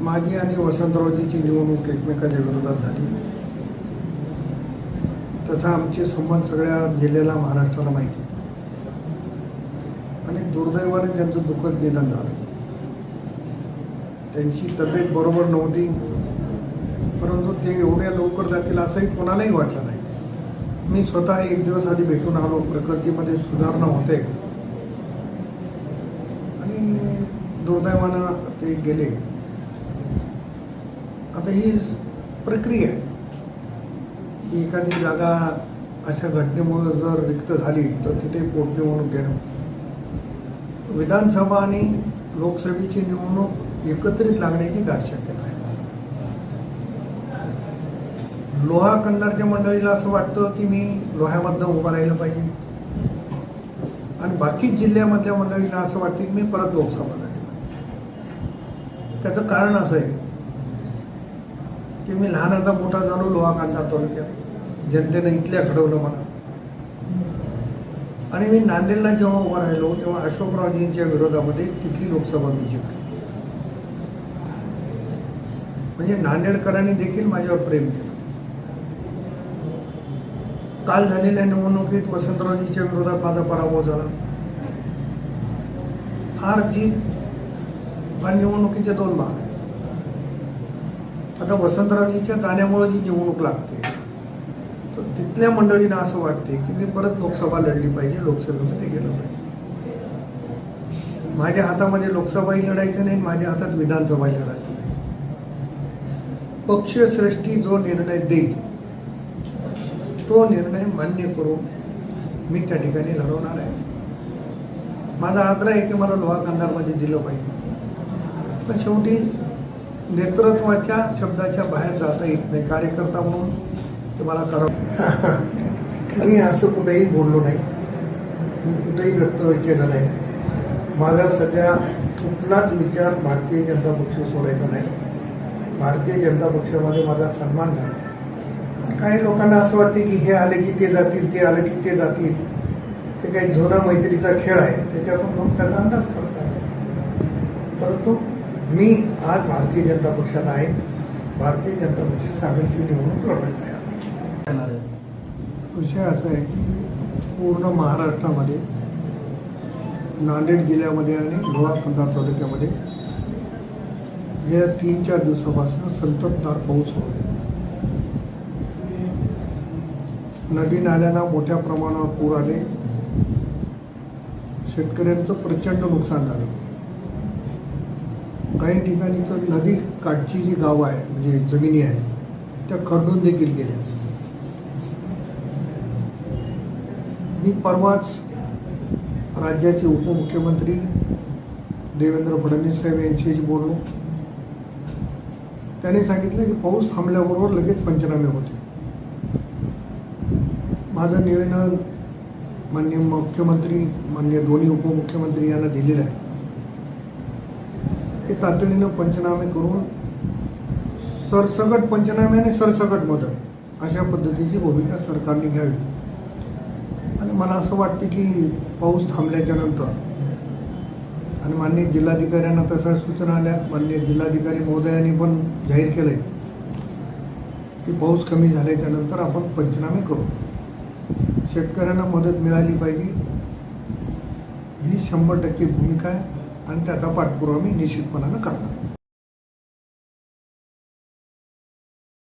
माझी आणि वसंतरावजीची निवडणूक एकमेकांच्या विरोधात झाली. तसा आमचे संबंध सगळ्या जिल्ह्याला महाराष्ट्राला माहिती आहे. आणि दुर्दैवाने त्यांचं दुःखद निधन झालं. त्यांची तब्येत बरोबर नव्हती परंतु ते एवढ्या लवकर जातील असंही कोणालाही वाटलं नाही. मी स्वतः एक दिवस आधी भेटून आलो प्रकृतीमध्ये सुधारणा होते. आणि दुर्दैवानं ते गेले. आता ही प्रक्रिया आहे. की एखादी जागा अशा घटनेमुळे जर रिक्त झाली तर तिथे पोटनिवडणूक घेणं. विधानसभा आणि लोकसभेची निवडणूक एकत्रित लागण्याची दाट शक्यता आहे. लोहा कंदारच्या मंडळीला असं वाटतं की मी लोह्यामधनं उभं राहिलं पाहिजे. आणि बाकी जिल्ह्यामधल्या मंडळींना असं वाटतं की मी परत लोकसभा त्याचं कारण असं आहे की मी लहानाचा मोठा झालो लोहा कांदार तालुक्यात. जनतेनं इथल्या घडवलं मला. आणि मी नांदेडला जेव्हा उभा राहिलो तेव्हा अशोकरावजींच्या विरोधामध्ये तिथली लोकसभा मी जिंकली. म्हणजे नांदेडकरांनी देखील माझ्यावर प्रेम केलं. काल झालेल्या निवडणुकीत वसंतरावजीच्या विरोधात माझा पराभव झाला. हार जीत हा निवडणुकीचे दोन भाग आहेत. आता वसंतरावजीच्या जाण्यामुळे जी निवडणूक लागते तर तिथल्या मंडळींना असं वाटते की मी परत लोकसभा लढली पाहिजे लोकसभेमध्ये गेलं पाहिजे. माझ्या हातामध्ये लोकसभाही लढायचं नाही माझ्या हातात विधानसभाही लढायचं नाही. पक्षश्रेष्ठी जो निर्णय देईल तो निर्णय मान्य करून मी त्या ठिकाणी लढवणार आहे. माझा आग्रह आहे की मला लोहा कंधारमध्ये दिलं पाहिजे. पण शेवटी नेतृत्वाच्या शब्दाच्या बाहेर जाता येत नाही. कार्यकर्ता म्हणून ते मला करावं मी असं कुठेही बोललो नाही. मी कुठेही व्यक्त केलं नाही. माझा सध्या कुठलाच विचार भारतीय जनता पक्ष सोडायचा नाही. भारतीय जनता पक्षामध्ये माझा सन्मान झाला. काही लोकांना असं वाटते की हे आले की ते जातील ते आले की ते जातील. ते काही झोना मैत्रीचा खेळ आहे. त्याच्यातून लोक त्याचा अंदाज करतात परंतु मी आज भारतीय जनता पक्षात आहे. भारतीय जनता पक्ष सांगलीची निवडणूक लढवत आहे विषय असा आहे की पूर्ण महाराष्ट्रामध्ये नांदेड जिल्ह्यामध्ये आणि गोवा कंधार तालुक्यामध्ये गेल्या तीन चार दिवसापासून संततधार पाऊस होतो नदी नाल्यांना मोठ्या प्रमाणावर पूर आले. शेतकऱ्यांचं प्रचंड नुकसान झालं. काही ठिकाणी तर नदी काठची जी गावं आहे म्हणजे जमिनी आहे त्या खरडून देखील गेल्या. मी परवाच राज्याचे उपमुख्यमंत्री देवेंद्र फडणवीस साहेब यांच्याशी बोललो. त्याने सांगितलं की पाऊस थांबल्याबरोबर लगेच पंचनामे होते माझं निवेदन मान्य मुख्यमंत्री मान्य दोन्ही उपमुख्यमंत्री यांना दिलेलं आहे. ते तातडीनं पंचनामे करून सरसकट पंचनामे आणि सरसकट मदत अशा पद्धतीची भूमिका सरकारने घ्यावी. आणि मला असं वाटते की पाऊस थांबल्याच्या नंतर आणि माननीय जिल्हाधिकाऱ्यांना तशा सूचना आल्या माननीय जिल्हाधिकारी महोदयांनी पण जाहीर केलं आहे की पाऊस कमी झाल्याच्यानंतर आपण पंचनामे करू. शेतकऱ्यांना मदत मिळाली पाहिजे. ही शंभर टक्के भूमिका आहे. आणि त्याचा पाठपुरावा मी निश्चितपणानं करणार.